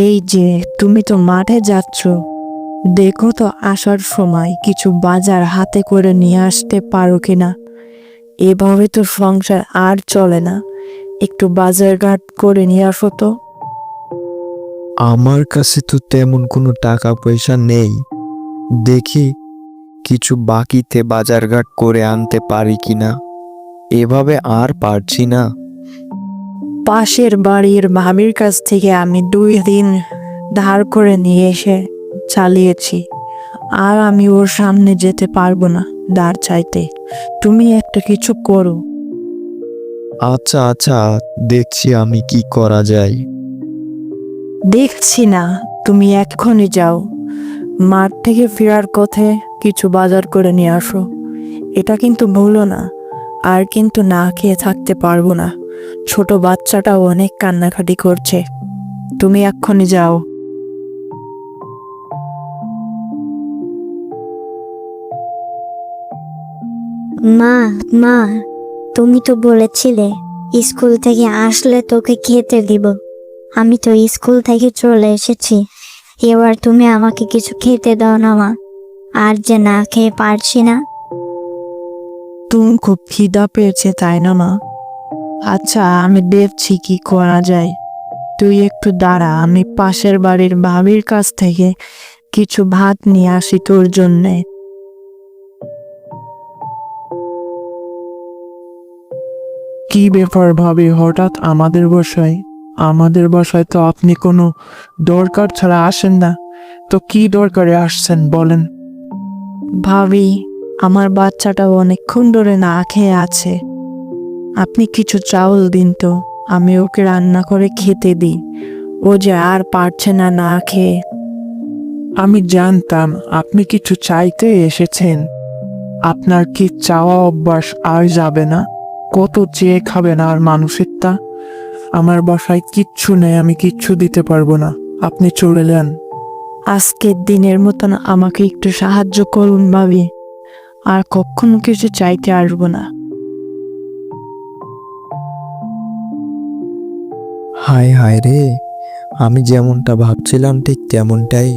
এই যে, তুমি তো মাঠে যাচ্ছ। দেখো তো আসার সময় কিছু বাজার হাতে করে নিয়ে আসতে পারো কিনা। এভাবে তো সংসার আর চলে না। একটু বাজার ঘাট করে নিয়ে আসো তো। আমার কাছে তো তেমন কোনো টাকা পয়সা নেই। দেখি কিছু বাকিতে বাজারঘাট করে আনতে পারি কিনা। এভাবে আর পারছি না। পাশের বাড়ির ভাবির কাছ থেকে আমি দুই দিন ধার করে নিয়ে এসে চালিয়েছি। আর আমি ওর সামনে যেতে পারব না ধার চাইতে। তুমি একটা কিছু করো। আচ্ছা আচ্ছা দেখছি আমি কি করা যায়। দেখছি না তুমি এক্ষুনি যাও। মাঠ থেকে ফেরার পথে কিছু বাজার করে নিয়ে আসো। এটা কিন্তু ভুলো না আর কিন্তু না খেয়ে থাকতে পারব না। ছোট বাচ্চাটাও অনেক কান্নাকাটি করছে। তুমি এক্ষুনি যাও। মা মা তুমি তো বলেছিলে স্কুল থেকে আসলে তোকে খেতে দিব। আমি তো স্কুল থেকে চলে এসেছি। এবার তুমি আমাকে কিছু খেতে দাও না মা। আর যে না খেয়ে পারছি না। তুমি খুব খিদা পেয়েছে তাই না মা? আচ্ছা আমি দেখছি কি করা যায়। তুই একটু দাঁড়া আমি পাশের বাড়ির ভাবির কাছ থেকে কিছু ভাত নিয়ে আসি তোর জন্যে। কি ব্যাপার ভাবি হঠাৎ আমাদের বাসায়? আমাদের বাসায় তো আপনি কোনো দরকার ছাড়া আসেন না। তো কি দরকারে আসছেন বলেন। ভাবি আমার বাচ্চাটা অনেকক্ষণ ধরে না খেয়ে আছে। আপনি কিছু চাউল দিন তো আমি ওকে রান্না করে খেতে দিই। ও যে আর পারছে না না খেয়ে। আমি জানতাম আপনি কিছু চাইতে এসেছেন। আপনার কি চাওয়া অভ্যাস আর যাবে না? কত চেয়ে খাবেন আর মানুষের তা আমার বাসায় কিচ্ছু নেই আমি কিচ্ছু দিতে পারব না। আপনি চলে যান। আজকের দিনের মতন আমাকে একটু সাহায্য করুন ভাবি। আর কখনো কিছু চাইতে আসব না। হায় হায় রে, আমি যেমনটা ভাবছিলাম ঠিক তেমনটাই।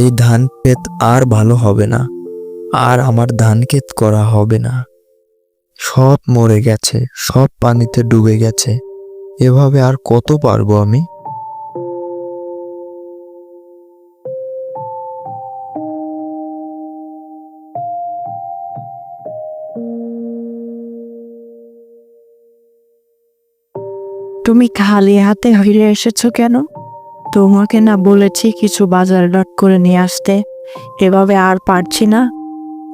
এই ধান ক্ষেত আর ভালো হবে না, আর আমার ধান ক্ষেত করা হবে না। সব মরে গেছে, সব পানিতে ডুবে গেছে, এভাবে আর কত পারব আমি? তুমি খালি হাতে ফিরে এসেছ কেন? তোমাকে না বলেছি কিছু বাজার ঘাট করে নিয়ে আসতে। এভাবে আর পারছি না।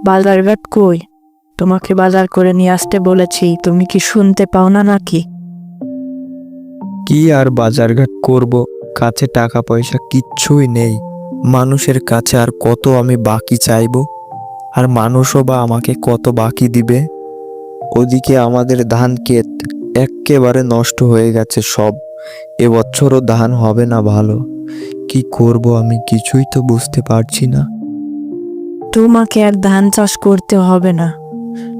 বাজার ঘাট কই? তোমাকে বাজার করে নিয়ে আসতে বলেছি, তুমি কি শুনতে পাও না নাকি? কি আর বাজারঘাট করব? কাছে টাকা পয়সা কিচ্ছুই নেই। মানুষের কাছে আর কত আমি বাকি চাইব? আর মানুষও বা আমাকে কত বাকি দিবে? ওদিকে আমাদের ধান ক্ষেত এক্কেবারে নষ্ট হয়ে গেছে সব। এবছরও ধান হবে না ভালো। কি করব আমি কিছুই তো বুঝতে পারছি না। তোমাকে আর ধান চাষ করতে হবে না।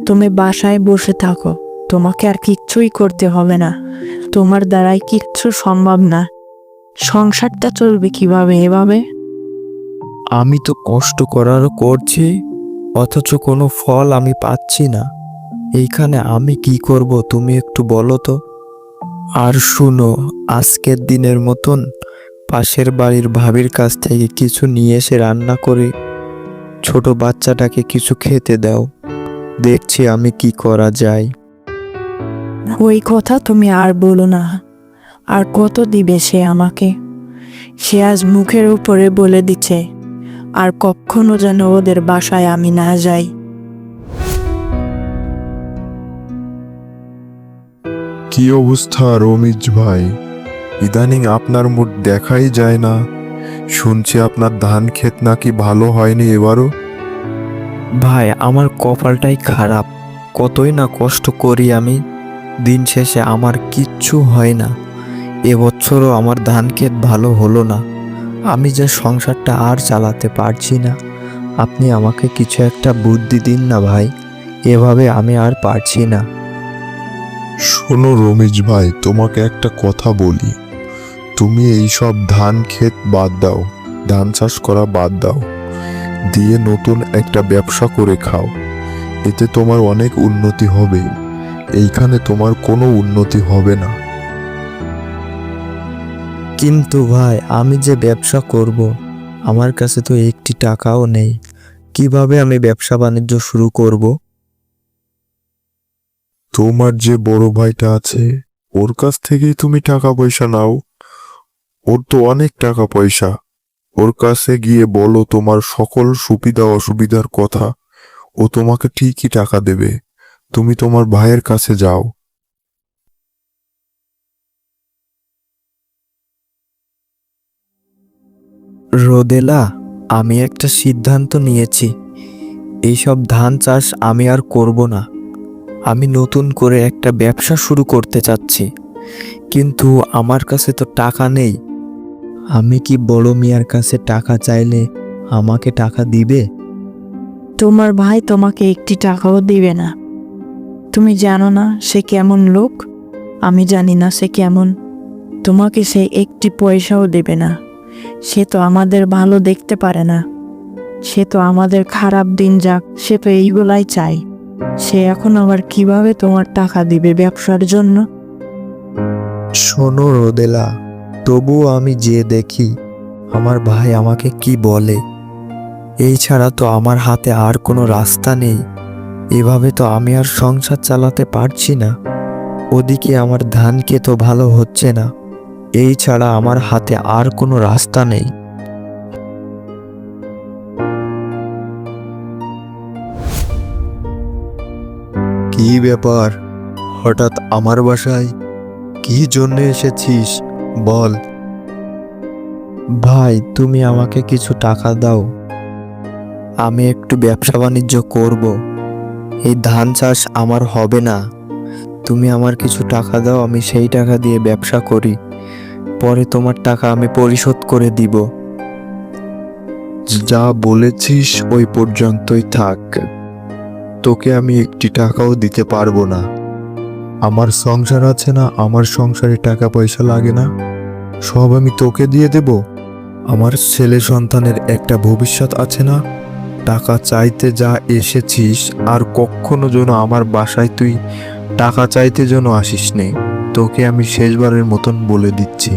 তুমি বাসায় বসে থাকো। তোমাকে আর কিচ্ছুই করতে হবে না। তোমার দ্বারাই কিচ্ছু সম্ভব না। সংসারটা চলবে কীভাবে এভাবে? আমি তো কষ্ট করারও করছি অথচ কোনো ফল আমি পাচ্ছি না। এইখানে আমি কি করব, তুমি একটু বলো তো। আর শুনো, আজকের দিনের মতন পাশের বাড়ির ভাবির কাছ থেকে কিছু নিয়ে এসে রান্না করে ছোট বাচ্চাটাকে কিছু খেতে দাও। দেখছি আমি কি করা যায়। ওই কথা তুমি আর বলো না। আর কত দিবে সে আমাকে? সে আজ মুখের উপরে বলে দিচ্ছে, আর কখনো যেন ওদের বাসায় আমি না যাই। কি অবস্থা রমিজ ভাই? ইদানিং আপনার মুড দেখাই যায় না। শুনছি আপনার ধান ক্ষেত নাকি ভালো হয়নি এবারও। ভাই, আমার কপালটাই খারাপ। কতই না কষ্ট করি আমি। দিন শেষে আমার কিচ্ছু হয় না। এবছরও আমার ধান ক্ষেত ভালো হলো না। আমি যে সংসারটা আর চালাতে পারছি না। আপনি আমাকে কিছু একটা বুদ্ধি দিন না ভাই। এভাবে আমি আর পারছি না। শোনো রমেশ ভাই, তোমাকে একটা কথা বলি। তুমি এইসব ধান ক্ষেত বাদ দাও, ধান চাষ করা বাদ দাও। দিয়ে নতুন একটা ব্যবসা করে খাও। এতে তোমার অনেক উন্নতি হবে। এইখানে তোমার কোনো উন্নতি হবে না। কিন্তু ভাই, আমি যে ব্যবসা করব, আমার কাছে তো একটি টাকাও নেই। কীভাবে আমি ব্যবসা বাণিজ্য শুরু করব? তোমার যে বড় ভাইটা আছে, ওর কাছ থেকেই তুমি টাকা পয়সা নাও। ওর তো অনেক টাকা পয়সা ওর কাছে গিয়ে বলো তোমার সকল সুবিধা অসুবিধার কথা। ও তোমাকে ঠিকই টাকা দেবে। তুমি তোমার ভাইয়ের কাছে যাও। রোদেলা, আমি একটা সিদ্ধান্ত নিয়েছি। এইসব ধান চাষ আমি আর করব না। আমি নতুন করে একটা ব্যবসা শুরু করতে চাচ্ছি। কিন্তু আমার কাছে তো টাকা নেই। আমি কি বড় মিয়ার কাছে টাকা চাইলে আমাকে টাকা দিবে? তোমার ভাই তোমাকে একটি টাকাও দিবে না। তুমি জানো না সে কেমন লোক? আমি জানি না সে কেমন। তোমাকে সে একটি পয়সাও দেবে না। সে তো আমাদের ভালো দেখতে পারে না। সে তো আমাদের খারাপ দিন যাক, সে তো এইগুলাই চায়। সে এখন আবার কীভাবে তোমার টাকা দিবে ব্যবসার জন্য? শোনো রোদেলা, তবুও আমি যে দেখি, আমার ভাই আমাকে কি বলে? এই ছাড়া তো আমার হাতে আর কোনো রাস্তা নেই। এভাবে তো আমি আর সংসার চালাতে পারছি না। ওদিকে আমার ধানকে তো ভালো হচ্ছে না। এই ছাড়া আমার হাতে আর কোনো রাস্তা নেই। কি ব্যাপার? হঠাৎ আমার বাসায় কি জন্য এসেছিস? বল। ভাই তুমি আমাকে কিছু টাকা দাও। আমি একটু ব্যবসা বাণিজ্য করব। এই ধান চাষ আমার হবে না। তুমি আমার কিছু টাকা দাও আমি সেই টাকা দিয়ে ব্যবসা করি। পরে তোমার টাকা আমি পরিশোধ করে দিব। যা বলেছিস ওই পর্যন্তই থাক। তোকে আমি একটি টাকাও দিতে পারব না। আমার সংসার আছে না, আমার সংসারে টাকা পয়সা লাগে না। সব আমি তোকে দিয়ে দেব। আমার ছেলে সন্তানের একটা ভবিষ্যৎ আছে না। টাকা চাইতে যা এসেছিস, আর কখনো যেন আমার বাসায় তুই টাকা চাইতে যেন আসিস নে তোকে আমি শেষবারের মতন বলে দিচ্ছি।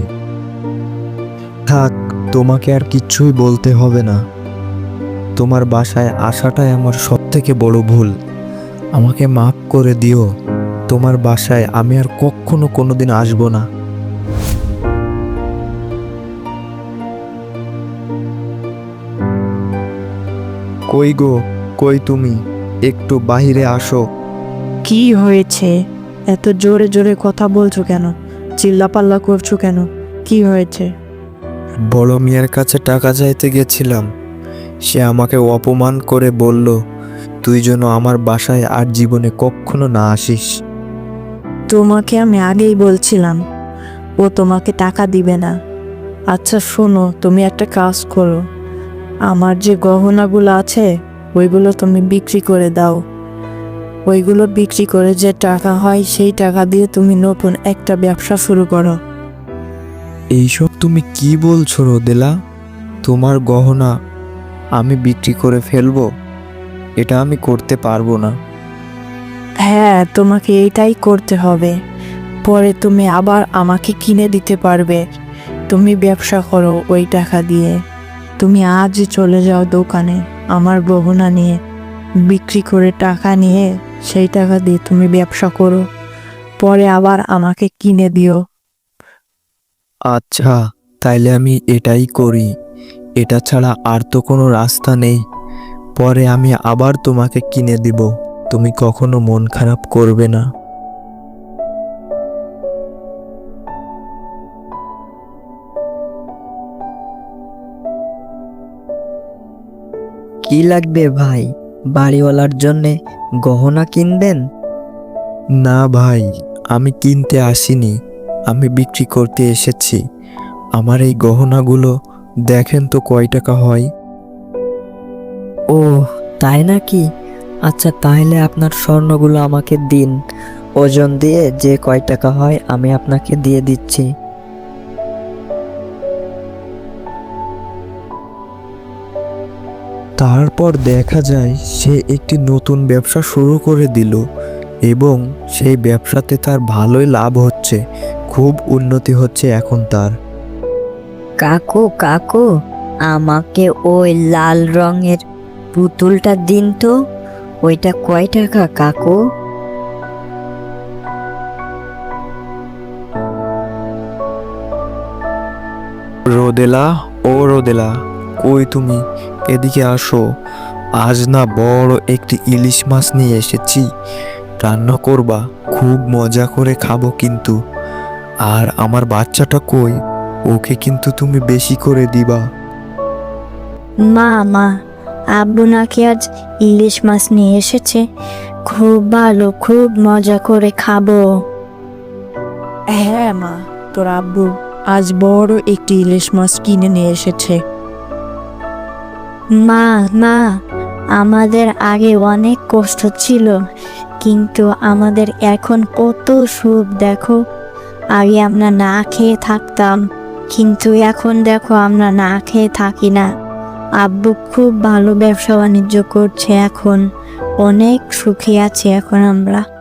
থাক, তোমাকে আর কিচ্ছুই বলতে হবে না। তোমার বাসায় আসাটাই আমার সব থেকে বড় ভুল। আমাকে মাফ করে দিও। তোমার বাসায় আমি আর কখনো কোনোদিন আসব না। কই গো কই তুমি? একটু বাহিরে আসো। কি হয়েছে? এত জোরে জোরে কথা বলছো কেন? চিল্লাপাল্লা করছ কেন? কি হয়েছে? বড় মিয়ার কাছে টাকা চাইতে গেছিলাম। সে আমাকে অপমান করে বলল তুই যেন আমার বাসায় আর জীবনে কখনো না আসিস। তোমাকে আমি আগেই বলছিলাম ও তোমাকে টাকা দিবে না। আচ্ছা শোনো তুমি একটা কাজ করো। আমার যে গহনাগুলো আছে ওইগুলো তুমি বিক্রি করে দাও। ওইগুলো বিক্রি করে যে টাকা হয় সেই টাকা দিয়ে তুমি নতুন একটা ব্যবসা শুরু করো। এইসব তুমি কি বলছো রোদেলা? তোমার গহনা আমি বিক্রি করে ফেলব? এটা আমি করতে পারব না। হ্যাঁ তোমাকে এটাই করতে হবে। পরে তুমি আবার আমাকে কিনে দিতে পারবে। তুমি ব্যবসা করো ওই টাকা দিয়ে। তুমি আজ চলে যাও দোকানে আমার গহনা নিয়ে। বিক্রি করে টাকা নিয়ে সেই টাকা দিয়ে তুমি ব্যবসা করো। পরে আবার আমাকে কিনে দিও। আচ্ছা তাইলে আমি এটাই করি। এটা ছাড়া আর তো কোনো রাস্তা নেই। পরে আমি আবার তোমাকে কিনে দিব। তুমি কখনো মন খারাপ করবে না। কি লাগবে ভাই? বাড়িওয়ালার জন্যে গহনা কিনবেন? না ভাই আমি কিনতে আসিনি। আমি বিক্রি করতে এসেছি। আমার এই গহনাগুলো দেখেন তো কয় টাকা হয়। ও তাই নাকি? আচ্ছা তাহলে আপনার স্বর্ণগুলো আমাকে দিন। ওজন দিয়ে যে কয় টাকা হয় আমি আপনাকে দিয়ে দিচ্ছি। তারপর দেখা যায় সে একটি নতুন ব্যবসা শুরু করে দিল এবং সেই ব্যবসাতে তার ভালোই লাভ হচ্ছে। খুব উন্নতি হচ্ছে এখন তার। কাকু কাকু আমাকে ওই লাল রঙের পুতুলটা দিন তো ওইটা কয় টাকা কাকু? রোদেলা ও রোদেলা কই তুমি? এদিকে আসো। আজ না বড় একটি ইলিশ মাছ নিয়ে এসেছি। রান্না করবা খুব মজা করে খাব কিন্তু। আর আমার বাচ্চাটা কই? ওকে কিন্তু তুমি বেশি করে দিবা। মা মা আব্বু নাকি আজ ইলিশ মাছ নিয়ে এসেছে। খুব ভালো খুব মজা করে খাব। হ্যাঁ মা তোর আব্বু আজ বড় একটি ইলিশ মাছ কিনে নিয়ে এসেছে। মা মা আমাদের আগে অনেক কষ্ট ছিল কিন্তু আমাদের এখন কত সুখ দেখো। আগে আমরা না খেয়ে থাকতাম কিন্তু এখন দেখো আমরা না খেয়ে থাকি না। আব্বু খুব ভালো ব্যবসা বাণিজ্য করছে এখন। অনেক সুখী আছি এখন আমরা।